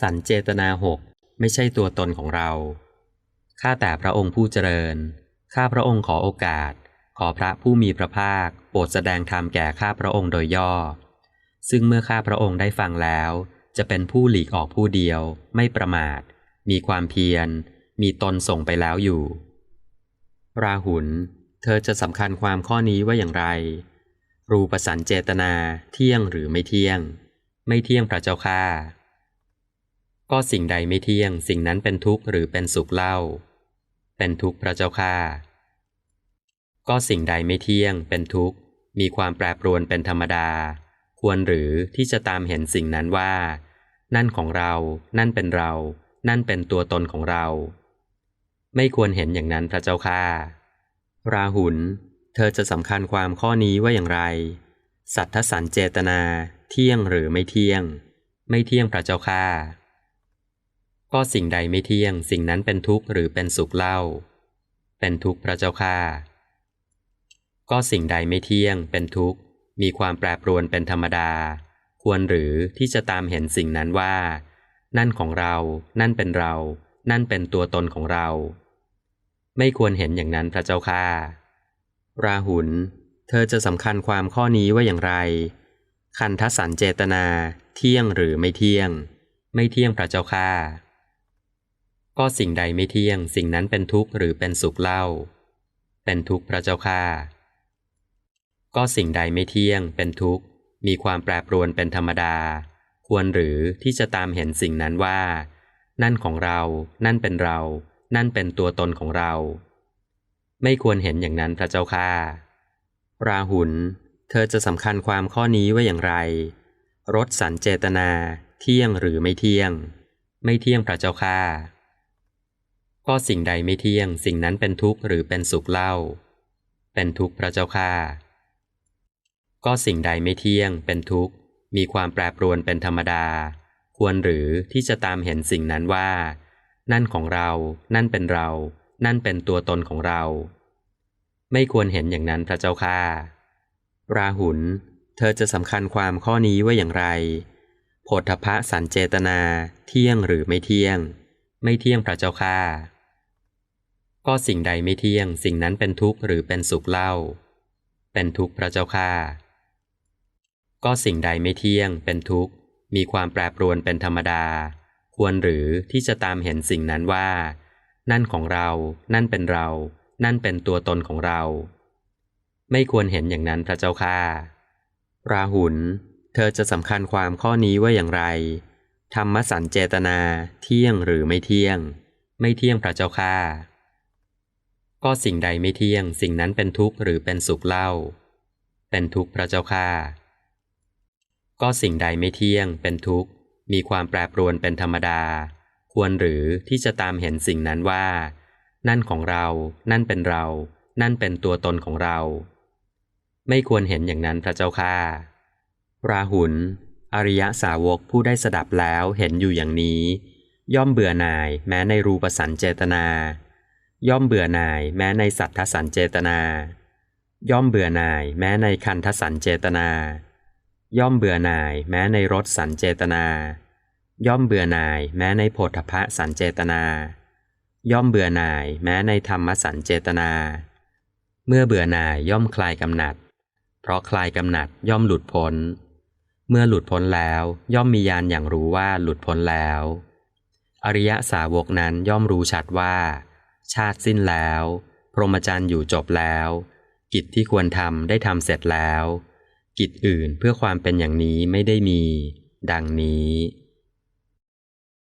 สันเจตนาหกไม่ใช่ตัวตนของเรา ข้าแต่พระองค์ผู้เจริญ ข้าพระองค์ขอโอกาส ขอพระผู้มีพระภาค โปรดแสดงธรรมแก่ข้าพระองค์โดยย่อ ซึ่งเมื่อข้าพระองค์ได้ฟังแล้ว จะเป็นผู้หลีกออกผู้เดียว ไม่ประมาท มีความเพียร มีตนส่งไปแล้วอยู่ ราหุล เธอจะสำคัญความข้อนี้ว่าอย่างไร รูปสันเจตนาเที่ยงหรือไม่เที่ยง ไม่เที่ยงพระเจ้าข้า ก็สิ่งใดไม่เที่ยง สิ่งนั้นเป็นทุกข์หรือเป็นสุขเล่า เป็นทุกข์พระเจ้าข้าก็สิ่งใดไม่เที่ยง เป็นทุกข์ มีความแปรปรวนเป็นธรรมดา ควรหรือที่จะตามเห็นสิ่งนั้นว่า นั่นของเรา นั่นเป็นเรา นั่นเป็นตัวตนของเรา ไม่ควรเห็นอย่างนั้นพระเจ้าข้าราหุล เธอจะสำคัญความข้อนี้ว่าอย่างไร สัทธสันเจตนา เที่ยงหรือไม่เที่ยง ไม่เที่ยงพระเจ้าข้า ก็สิ่งใดไม่เที่ยง สิ่งนั้นเป็นทุกข์หรือเป็นสุขเล่า เป็นทุกข์พระเจ้าข้าก็สิ่งใดไม่เที่ยง เป็นทุกข์ มีความแปรปรวนเป็นธรรมดา ควรหรือที่จะตามเห็นสิ่งนั้นว่า นั่นของเรา นั่นเป็นเรา นั่นเป็นตัวตนของเรา ไม่ควรเห็นอย่างนั้นพระเจ้าข้าราหุล เธอจะสำคัญความข้อนี้ว่าอย่างไร คันทสันเจตนา เที่ยงหรือไม่เที่ยง ไม่เที่ยงพระเจ้าข้า ก็สิ่งใดไม่เที่ยง สิ่งนั้นเป็นทุกข์หรือเป็นสุขเล่า เป็นทุกข์พระเจ้าข้าก็สิ่งใดไม่เที่ยง เป็นทุกข์ มีความแปรปรวนเป็นธรรมดา ควรหรือที่จะตามเห็นสิ่งนั้นว่า นั่นของเรา นั่นเป็นเรา นั่นเป็นตัวตนของเรา ไม่ควรเห็นอย่างนั้นพระเจ้าข้าราหุล เธอจะสำคัญความข้อนี้ว่าอย่างไร รสสันเจตนา เที่ยงหรือไม่เที่ยง ไม่เที่ยงพระเจ้าข้า ก็สิ่งใดไม่เที่ยง สิ่งนั้นเป็นทุกข์หรือเป็นสุขเล่า เป็นทุกข์พระเจ้าข้าก็สิ่งใดไม่เที่ยง เป็นทุกข์ มีความแปรปรวนเป็นธรรมดา ควรหรือที่จะตามเห็นสิ่งนั้นว่า นั่นของเรา นั่นเป็นเรา นั่นเป็นตัวตนของเรา ไม่ควรเห็นอย่างนั้นพระเจ้าข้าราหุล เธอจะสำคัญความข้อนี้ว่าอย่างไรโพธพะสันเจตนา เที่ยงหรือไม่เที่ยง ไม่เที่ยงพระเจ้าข้า ก็สิ่งใดไม่เที่ยง สิ่งนั้นเป็นทุกข์หรือเป็นสุขเล่า เป็นทุกข์พระเจ้าข้าก็สิ่งใดไม่เที่ยง เป็นทุกข์ มีความแปรปรวนเป็นธรรมดา ควรหรือที่จะตามเห็นสิ่งนั้นว่า นั่นของเรา นั่นเป็นเรา นั่นเป็นตัวตนของเรา ไม่ควรเห็นอย่างนั้นพระเจ้าข้าราหุล เธอจะสำคัญความข้อนี้ว่าอย่างไร ธรรมสันเจตนา เที่ยงหรือไม่เที่ยง ไม่เที่ยงพระเจ้าข้า ก็สิ่งใดไม่เที่ยง สิ่งนั้นเป็นทุกข์หรือเป็นสุขเล่า เป็นทุกข์พระเจ้าข้าก็สิ่งใดไม่เที่ยง เป็นทุกข์ มีความแปรปรวนเป็นธรรมดา ควรหรือที่จะตามเห็นสิ่งนั้นว่า นั่นของเรา นั่นเป็นเรา นั่นเป็นตัวตนของเรา ไม่ควรเห็นอย่างนั้นพระเจ้าข้าราหุล อริยสาวกผู้ได้สดับแล้วเห็นอยู่อย่างนี้ ย่อมเบื่อหน่ายแม้ในรูปสันเจตนา ย่อมเบื่อหน่ายแม้ในสัทธสันเจตนา ย่อมเบื่อหน่ายแม้ในคันทสันเจตนา ย่อมเบื่อหน่ายแม้ในรสสันเจตนา ย่อมเบื่อหน่ายแม้ในโพธพะสันเจตนา ย่อมเบื่อหน่ายแม้ในธรรมสันเจตนา เมื่อเบื่อหน่ายย่อมคลายกำหนัด เพราะคลายกำหนัดย่อมหลุดพ้น เมื่อหลุดพ้นแล้วย่อมมีญาณอย่างรู้ว่าหลุดพ้นแล้ว อริยสาวกนั้นย่อมรู้ชัดว่า ชาติสิ้นแล้ว พรหมจรรย์อยู่จบแล้ว กิจที่ควรทำได้ทำเสร็จแล้ว กิจอื่นเพื่อความเป็นอย่างนี้ไม่ได้มี ดังนี้